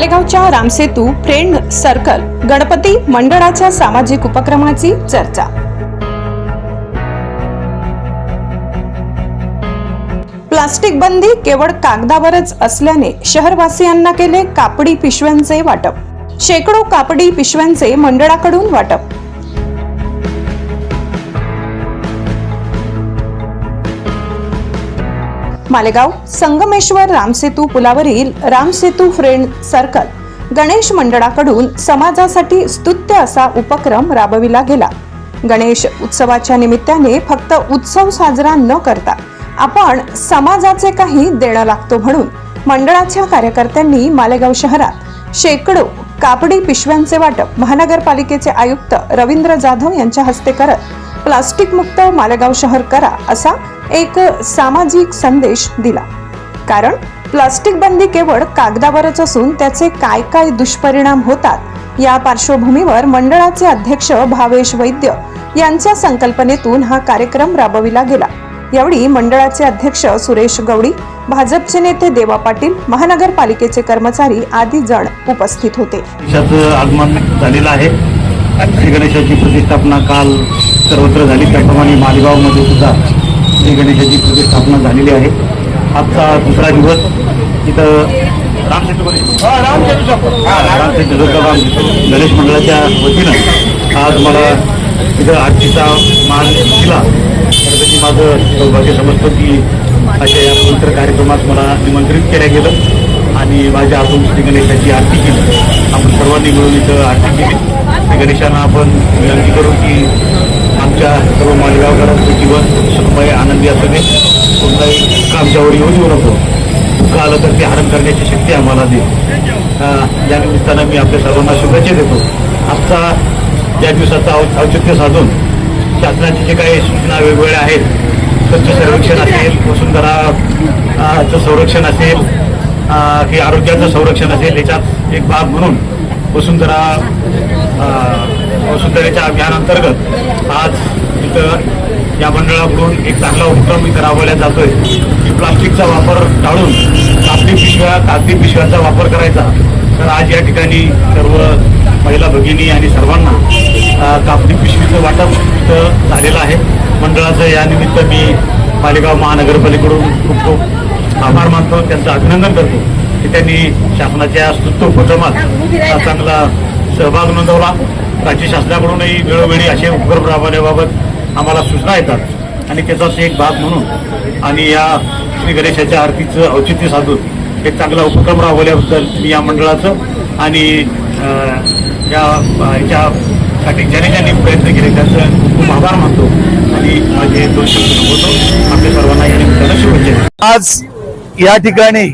मालेगावच्या Ramsetu friend circle Ganpati मंडळाच्या सामाजिक उपक्रमाची चर्चा. प्लास्टिक बंदी केवळ कागदावरच असल्याने शहरवासियांना केले कापडी पिशव्यांचे वाटप. शेकडो कापडी पिशव्यांचे मंडळाकडून वाटप. मालेगाव संगमेश्वर रामसेतू पुलावरील रामसेतू फ्रेंड सर्कल गणेश मंडळाकडून समाजासाठी स्तुत्य असा उपक्रम राबविला गेला. गणेश उत्सवाच्या निमित्ताने फक्त उत्सव साजरा न करता आपण समाजाचे काही देणं लागतो म्हणून मंडळाच्या कार्यकर्त्यांनी मालेगाव शहरात शेकडो कापडी पिशव्यांचे वाटप महानगरपालिकेचे आयुक्त रवींद्र जाधव यांच्या हस्ते करत प्लास्टिक मुक्त मालेगाव शहर करा असा एक सामाजिक संदेश दिला. कारण प्लास्टिक बंदी केवळ कागदावरच असून त्याचे काय काय दुष्परिणाम होतात या पार्श्वभूमीवर मंडळाचे अध्यक्ष भावेश वैद्य यांच्या संकल्पनेतून हा कार्यक्रम राबविला गेला. यावेळी मंडळाचे अध्यक्ष सुरेश गवडी भाजपचे नेते देवा पाटील महानगरपालिकेचे कर्मचारी आदी जण उपस्थित होते. आगमन झालेलं आहे. श्री गणेशाची प्रतिष्ठापना काल सर्वत्र झाली. त्याप्रमाणे मालेगावमध्ये सुद्धा श्री गणेशाची प्रतिष्ठापना झालेली आहे. आजचा दुसरा दिवस इथं गणेश मंडळाच्या वतीनं आज मला इथं आरतीचा मान दिला. तर त्याची माझं सौभाग्य समजतं की अशा या पवित्र कार्यक्रमात मला निमंत्रित केलं गेलं आणि माझ्या हातून श्री गणेशाची आरती केली. आपण सर्वांनी मिळून इथं आरती केली. गणेशांना आपण विनंती करू की आमच्या सर्व मालेगावकरांचं जीवन सुखमय आनंदी असू दे कोणताही कामच्यावर येऊन येऊ नको. दुःख आलं तर ते हरण करण्याची शक्ती आम्हाला दे. या निमित्तानं मी आपल्या सर्वांना शुभेच्छा देतो. आजचा या दिवसाचा औ औचित्य साधून शासनाचे जे काही सूचना वेगवेगळ्या आहेत स्वच्छ सर्वेक्षण असेल वसुंधराचं संरक्षण असेल की आरोग्याचं संरक्षण असेल याच्यात एक भाग म्हणून वसुंधरा अं, अभियानांतर्गत आज इथं या मंडळाकडून एक चांगला उपक्रम इथं राबवला जातोय. की प्लास्टिकचा वापर टाळून कागदी पिशव्या कागदी पिशव्यांचा वापर करायचा. तर आज या ठिकाणी सर्व महिला भगिनी आणि सर्वांना कागदी पिशवीचं वाटप इथं झालेलं आहे. मंडळाचं यानिमित्त मी मालेगाव महानगरपालिकेकडून खूप खूप आभार मानतो त्यांचं अभिनंदन करतो की त्यांनी शासनाच्या स्तुत्व उपक्रमात चांगला सहभाग नोंदवला. राज्य शासनाकडूनही वेळोवेळी असे उपक्रम राबवण्याबाबत आम्हाला सूचना येतात. आणि त्याचाच एक भाग म्हणून आणि या श्री गणेशाच्या आरतीचं औचित्य साधून एक चांगला उपक्रम राबवल्याबद्दल मी या मंडळाचं आणि या याच्यासाठी ज्याने ज्यांनी प्रयत्न केले. त्यांचं खूप आभार मानतो. आणि माझे दोन शब्द होतो आपल्या सर्वांना या निमित्तानं शुभेच्छा आज या ठिकाणी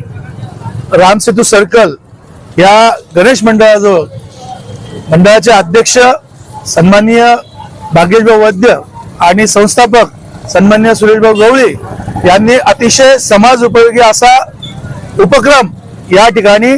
रामसेतू सर्कल या गणेश मंडळाजवळ मंडळाचे अध्यक्ष सन्माननीय भाग्येशभाऊ वैद्य आणि संस्थापक सन्माननीय सुरेशभाऊ गवळी यांनी अतिशय समाज उपयोगी असा उपक्रम या ठिकाणी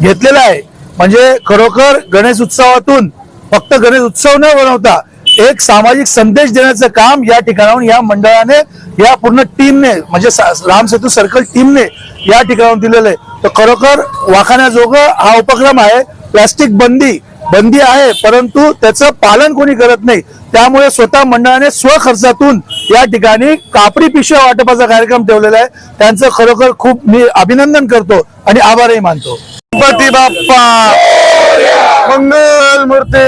घेतलेला आहे. म्हणजे खरोखर गणेश उत्सवातून फक्त गणेश उत्सव न बनवता एक सामाजिक संदेश देण्याचं काम या ठिकाणाहून या मंडळाने या पूर्ण टीमने म्हणजे रामसेतू राम सेतू सर्कल टीमने या ठिकाणाहून दिलेलं आहे. तर खरोखर वाखाण्याजोगं हा उपक्रम आहे. प्लास्टिक बंदी बंदी आहे परंतु त्याचं पालन कोणी करत नाही. त्यामुळे स्वतः मंडळाने स्वखर्चातून या ठिकाणी कापडी पिशव्या वाटपाचा कार्यक्रम ठेवलेला आहे. त्यांचं खरोखर खूप मी अभिनंदन करतो आणि आभारही मानतो. गणपती बाप्पा! मंगल मूर्ती!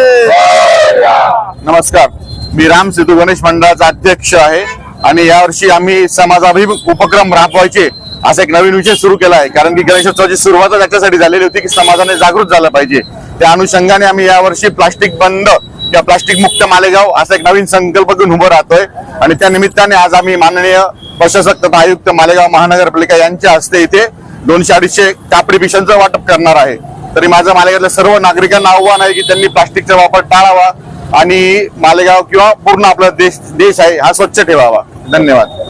नमस्कार. मी राम सेतू गणेश मंडळाचा अध्यक्ष आहे आणि यावर्षी आम्ही समाजाभिमुख उपक्रम राबवायचे असा एक नवीन विषय सुरू केला आहे. कारण की गणेशोत्सवाची सुरुवात त्याच्यासाठी झालेली होती की समाजाने जागृत झालं पाहिजे. त्या अनुषंगाने आम्ही यावर्षी प्लास्टिक बंद किंवा प्लास्टिक मुक्त मालेगाव असा एक नवीन संकल्प घेऊन उभं राहतोय. आणि त्या निमित्ताने आज आम्ही माननीय प्रशासक तथा आयुक्त मालेगाव महानगरपालिका यांच्या हस्ते इथे दोनशे अडीचशे कापडी पिशांचं वाटप करणार आहे. तरी माझं मालेगावच्या सर्व नागरिकांना आव्हान आहे की त्यांनी प्लास्टिकचा वापर टाळावा आणि मालेगाव किंवा पूर्ण आपला देश देश आहे हा स्वच्छ ठेवावा. धन्यवाद.